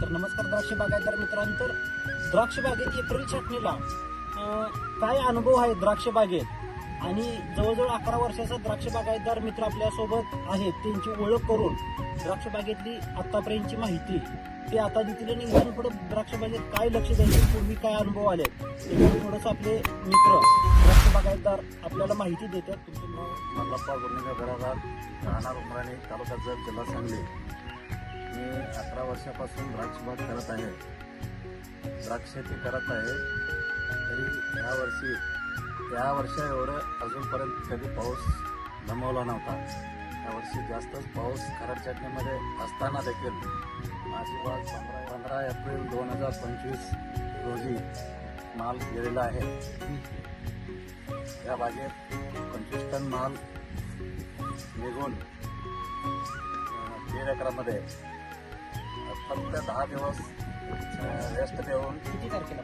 तर नमस्कार द्राक्ष बागायतदार मित्रांनो तर द्राक्ष बागेत एप्रिल छाटणीला काय अनुभव आहे द्राक्ष बागेत? आणि जवळजवळ अकरा वर्षाचा द्राक्ष बागायतदार मित्र आपल्यासोबत आहेत. त्यांची ओळख करून द्राक्ष बागेतली आतापर्यंतची माहिती. ते आता देतील आणि इथून पुढे द्राक्ष बागेत काय लक्ष द्यायचे पूर्वी काय अनुभव आले? त्याच्यावर थोडंसं आपले मित्र द्राक्ष बागायतदार आपल्याला माहिती देतात. तुमचं नाव? मल्लप्पा गुरुंगा घरादार राहणार उमराणे तालुका जत जिल्हा सांगली. मी अकरा वर्षापासून द्राक्षबाग करत आहे. द्राक्ष शेती करत आहे. तरी ह्या वर्षी या वर्षा एवढं अजूनपर्यंत कधी पाऊस जमवला नव्हता. यावर्षी जास्तच पाऊस खराब चटणीमध्ये असताना देखील माझी बाग पंधरा पंधरा एप्रिल दोन हजार पंचवीस रोजी माल गेलेला आहे. या बागेत पंचवीस टन माल निघून अं, दीड एकरामध्ये फक्त दहा दिवस रेस्ट देऊन किती तारखेला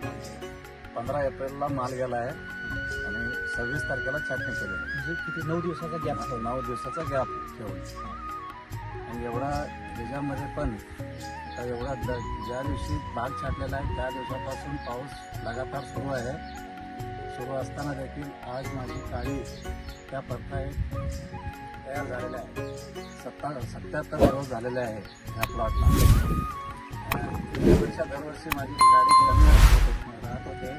पंधरा एप्रिलला माल गेला आहे आणि सव्वीस तारखेला छाटणी आहे. म्हणजे किती नऊ दिवसाचा गॅप असं नऊ दिवसाचा गॅप ठेवून. आणि एवढा त्याच्यामध्ये पण आता एवढा ज्या दिवशी बाग छाटलेला आहे त्या दिवसापासून पाऊस लगातार सुरू आहे. सुरू असताना देखील आज माझी काळी त्या पत्ता तयार झालेल्या आहे सत्ता सत्याहत्तर दिवस झालेले आहे ह्या प्लॉटला त्यापेक्षा दरवर्षी माझी गाडी कमी राहत होते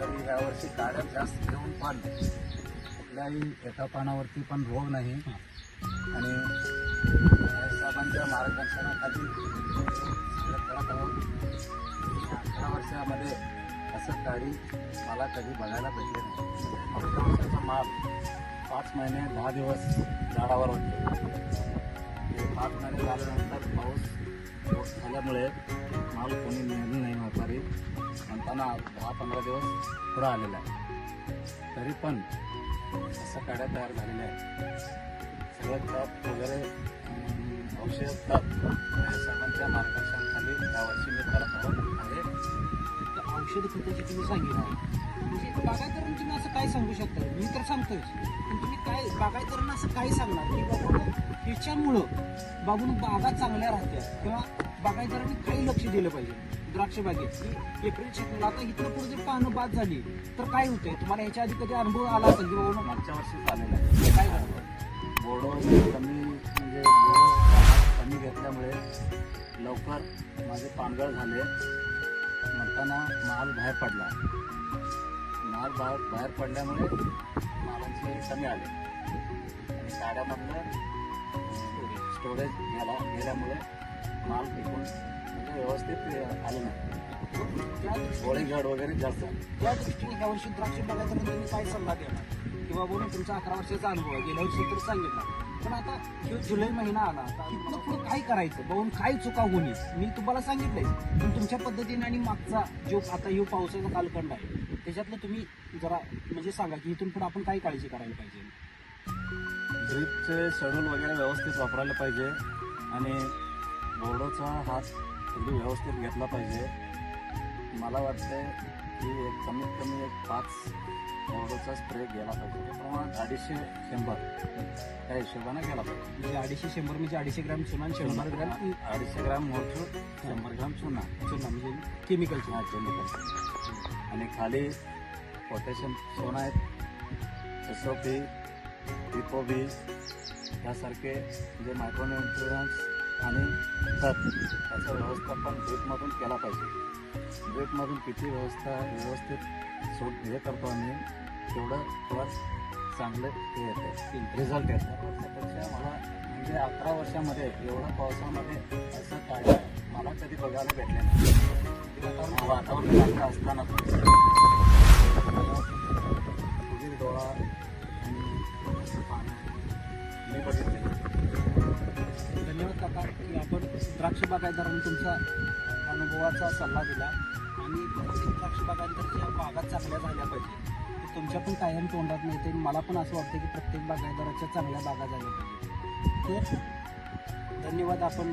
तरी यावर्षी गाड्या जास्त घेऊन पान कुठल्याही एका पानावरती पण रोग नाही. आणि साहेबांच्या मार्गदर्शनाखाली करत आहोत. अकरा वर्षामध्ये असं गाडी मला कधी बघायला भेटले नाही. अकरा वर्षाचा माल पाच महिने दहा दिवस झाडावर होते. ते पाच महिने झाल्यानंतर पाऊस पाऊस झाल्यामुळे माल कोणी नेलं नाही व्यापारी. म्हणताना दहा पंधरा दिवस पुढं आलेला आहे. तरी पण असं काड्या तयार झालेल्या आहेत. सगळं खत वगैरे औषध खत हे सर्वांच्या मार्गदर्शनाखाली यावर्षी मी करत आहोत. आहे औषध खताची तुम्ही सांगितलं म्हणजे बागायतरण तुम्ही असं काय सांगू शकता मी तर सांगतोय. पण तुम्ही काय बागायतरण असं काय सांगणार? की बाबा ह्याच्यामुळं बाबून बागा चांगल्या राहत्या किंवा बागायतरांनी काही लक्ष दिलं पाहिजे? द्राक्ष बागेत एप्रिल छाटणीला आता इथं पुढे जर पानं बाद झाली तर काय होतंय? तुम्हाला ह्याच्या आधी कधी अनुभव आला असेल की बाबा मागच्या वर्षी झालेलं आहे? काय झालं? बोडो कमी म्हणजे कमी घेतल्यामुळे लवकर माझे पानगळ झाले. माल बाहेर पडला. माल बाहेर बाहेर पडल्यामुळे मालांचे कमी आले. आणि गाड्यामधलं स्टोरेज गेला गेल्यामुळे माल टिकून म्हणजे व्यवस्थित आले नाही. त्या घड वगैरे जास्त त्या दृष्टीने ह्या वर्षी द्राक्ष बागायतदारांना तुम्ही काय सल्ला देणार किंवा बोलून तुमचा अकरा वर्षाचा अनुभव आहे. गेल्या वर्षी तर सांगितलं. पण आता ह्यो जुलै महिना आला आता पुढं काय करायचं? बघून काय चुका होणीस? मी तुम्हाला सांगितलंय. पण तुमच्या पद्धतीने आणि मागचा जो आता ह्यो पावसाचा कालखंड आहे त्याच्यातलं तुम्ही जरा म्हणजे सांगा की इथून पुढे आपण काय काळजी करायला पाहिजे? ड्रीपचे शेड्यूल वगैरे व्यवस्थित वापरायला पाहिजे आणि बोर्डोचा हात अगदी व्यवस्थित घेतला पाहिजे. मला वाटतं की एक कमीत कमी एक पाच बोर्डोचा स्प्रे गेला पाहिजे. ते प्रमाण अडीचशे शंभर त्या हिशोबाने गेला पाहिजे. म्हणजे अडीचशे शंभर म्हणजे अडीचशे ग्रॅम चुना आणि शंभर ग्रॅम अडीचशे ग्राम मोठू शंभर ग्राम चुना. चुना म्हणजे केमिकलची हा केमिकल आणि खाली पोटॅशियम सोना आहेत. एस ओ पी बी यासारखे जे मायक्रोन्युट्रियन्स आणि खत याचं व्यवस्थापन ड्रीपमधून केला पाहिजे. ब्रेकमधून किती व्यवस्था व्यवस्थित सोड हे करतो आम्ही. तेवढं तेव्हा चांगलं हे येतं रिझल्ट येतं वर्षापेक्षा मला म्हणजे अकरा वर्षामध्ये एवढं पावसामध्ये असं काय मला कधी बघायला भेटले नाही. वातावरण चांगलं असताना उजीर डोळा आणि पाणी. मी बघितले धन्यवाद काका. की आपण द्राक्ष बागायदारांनी तुमचा अनुभवाचा सल्ला दिला. आणि प्रत्येक बागा चांगल्या झाल्या पाहिजे. ते तुमच्या पण कायम तोंडात नाही ते मला पण असं वाटतं की प्रत्येक बागायदाराच्या चांगल्या बागा झाल्या पाहिजे तर धन्यवाद आपण